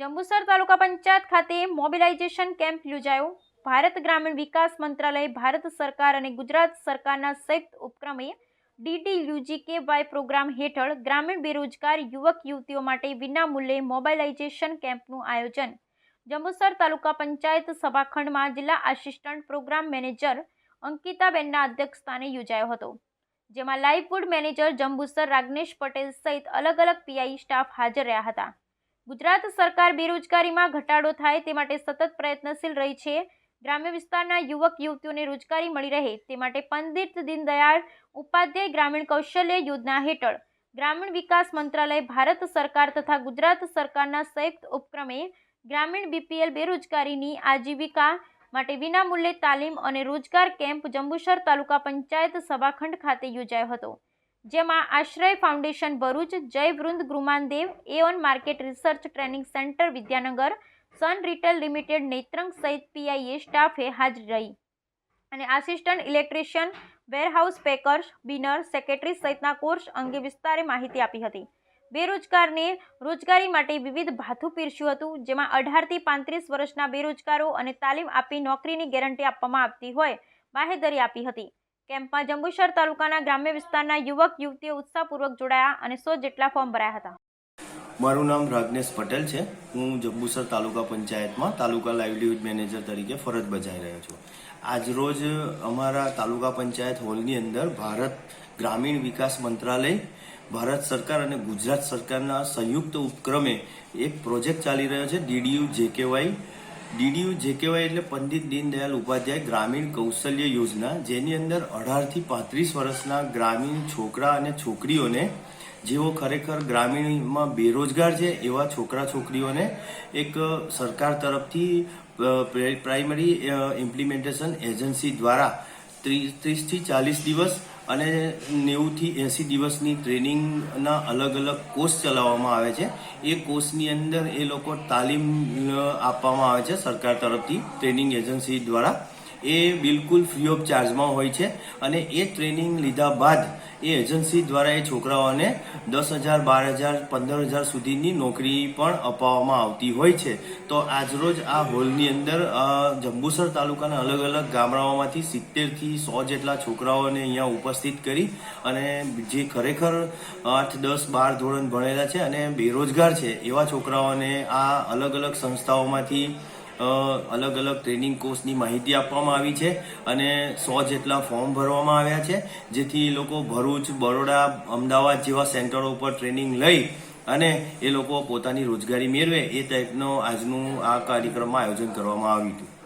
જંબુસર તાલુકા પંચાયત ખાતે mobilisation camp યોજાયો. ભારત ગ્રામીણ વિકાસ મંત્રાલય ભારત સરકાર અને ગુજરાત સરકારના સંયુક્ત ઉપક્રમે ડીડીયુજીકેવાય પ્રોગ્રામ હેઠળ ગ્રામીણ બેરોજગાર યુવક યુવતીઓ માટે વિનામૂલ્યે મોબાઇલાઇઝેશન કેમ્પનું આયોજન. જંબુસર તાલુકા પંચાયત સભાખંડમાં જિલ્લા આસિસ્ટન્ટ પ્રોગ્રામ મેનેજર અંકિતાબેનના અધ્યક્ષસ્થાને યોજાયો હતો, જેમાં લાઇવ મેનેજર જંબુસર રાજ્ઞેશ પટેલ સહિત અલગ અલગ પીઆઈ સ્ટાફ હાજર રહ્યા હતા. ગુજરાત સરકાર બેરોજગારીમાં ઘટાડો થાય તે માટે સતત પ્રયત્નશીલ રહી છે. ગ્રામ્ય વિસ્તારના યુવક, યુવતીઓને રોજગારી મળી રહે તે માટે પંડિત દીનદયાળ ઉપાધ્યાય ગ્રામીણ કૌશલ્ય યોજના હેઠળ ગ્રામીણ વિકાસ મંત્રાલય, ભારત સરકાર તથા ગુજરાત સરકારના સંયુક્ત ઉપક્રમે ગ્રામીણ બીપીએલ બેરોજગારીની આજીવિકા માટે વિનામૂલ્યે તાલીમ અને રોજગાર કેમ્પ જંબુસર તાલુકા પંચાયત સભાખંડ ખાતે યોજાયો હતો. જેમાં આશ્રય ફાઉન્ડેશન ભરૂચ, જય વૃંદ ગૃમાનદેવ Aon market research training centre Vidyanagar, Sun retail limited Netrang સહિત પીઆઈએ સ્ટાફે હાજર રહી. અને આસિસ્ટન્ટ ઇલેક્ટ્રિશિયન વેરહાઉસ પેકર્સ બિનર સેક્રેટરી સહિતના કોર્સ અંગે વિસ્તારે માહિતી આપી હતી. બેરોજગારને રોજગારી માટે વિવિધ ભાથું પીરસ્યું હતું, જેમાં અઢારથી પાંત્રીસ વર્ષના બેરોજગારો અને તાલીમ આપી નોકરીની ગેરંટી આપવામાં આવતી હોય, બાહેધરી આપી હતી. કેમ્પમાં જંબુસર તાલુકાના ગ્રામ્ય વિસ્તારના યુવક, યુવતીઓ ઉત્સાહપૂર્વક જોડાયા અને સો જેટલા ફોર્મ ભરાયા હતા. મારું નામ રાજનેશ પટેલ છે. હું જંબુસર તાલુકા પંચાયતમાં તાલુકા લાઇવલીહુડ મેનેજર તરીકે ફરજ બજાવી રહ્યો છું. આજરોજ અમારા તાલુકા પંચાયત હોલની અંદર ભારત ગ્રામીણ વિકાસ મંત્રાલય, ભારત સરકાર અને ગુજરાત સરકારના સંયુક્ત ઉપક્રમે એક પ્રોજેક્ટ ચાલી રહ્યો છે, ડીડીયુ જેકેવાય ડીડીયુ જેકેવાય એટલે પંડિત દીનદયાલ ઉપાધ્યાય ગ્રામીણ કૌશલ્ય યોજના, જેની અંદર અઢારથી પાંત્રીસ વર્ષના ગ્રામીણ છોકરા અને છોકરીઓને, જેઓ ખરેખર ગ્રામીણમાં બેરોજગાર છે, એવા છોકરા છોકરીઓને એક સરકાર તરફથી પ્રાઇમરી ઇમ્પ્લિમેન્ટેશન એજન્સી દ્વારા ત્રીસ ત્રીસથી ચાલીસ દિવસ અને નેવુંથી એંસી દિવસની ટ્રેનિંગના અલગ અલગ કોર્સ ચલાવવામાં આવે છે. એ કોર્સની અંદર એ લોકો તાલીમ આપવામાં આવે છે સરકાર તરફથી ટ્રેનિંગ એજન્સી દ્વારા. એ બિલકુલ ફ્રી ઓફ ચાર્જમાં હોય છે અને એ ટ્રેનિંગ લીધા બાદ એ એજન્સી દ્વારા એ છોકરાઓને દસ હજાર, બાર હજાર, પંદર હજાર સુધીની નોકરી પણ અપાવવામાં આવતી હોય છે. તો આજરોજ આ હોલની અંદર જંબુસર તાલુકાના અલગ અલગ ગામડાઓમાંથી સિત્તેરથી સો જેટલા છોકરાઓને અહીંયા ઉપસ્થિત કરી અને જે ખરેખર આઠ, દસ, બાર ધોરણ ભણેલા છે અને બેરોજગાર છે, એવા છોકરાઓને આ અલગ અલગ સંસ્થાઓમાંથી અલગ અલગ ટ્રેનિંગ કોર્સની માહિતી આપવામાં આવી છે અને સો જેટલા ફોર્મ ભરવામાં આવ્યા છે, જેથી એ લોકો ભરૂચ, બરોડા, અમદાવાદ જેવા સેન્ટરો ઉપર ટ્રેનિંગ લઈ અને એ લોકો પોતાની રોજગારી મેળવે એ ટાઈપનો આજનું આ કાર્યક્રમમાં આયોજન કરવામાં આવ્યું હતું.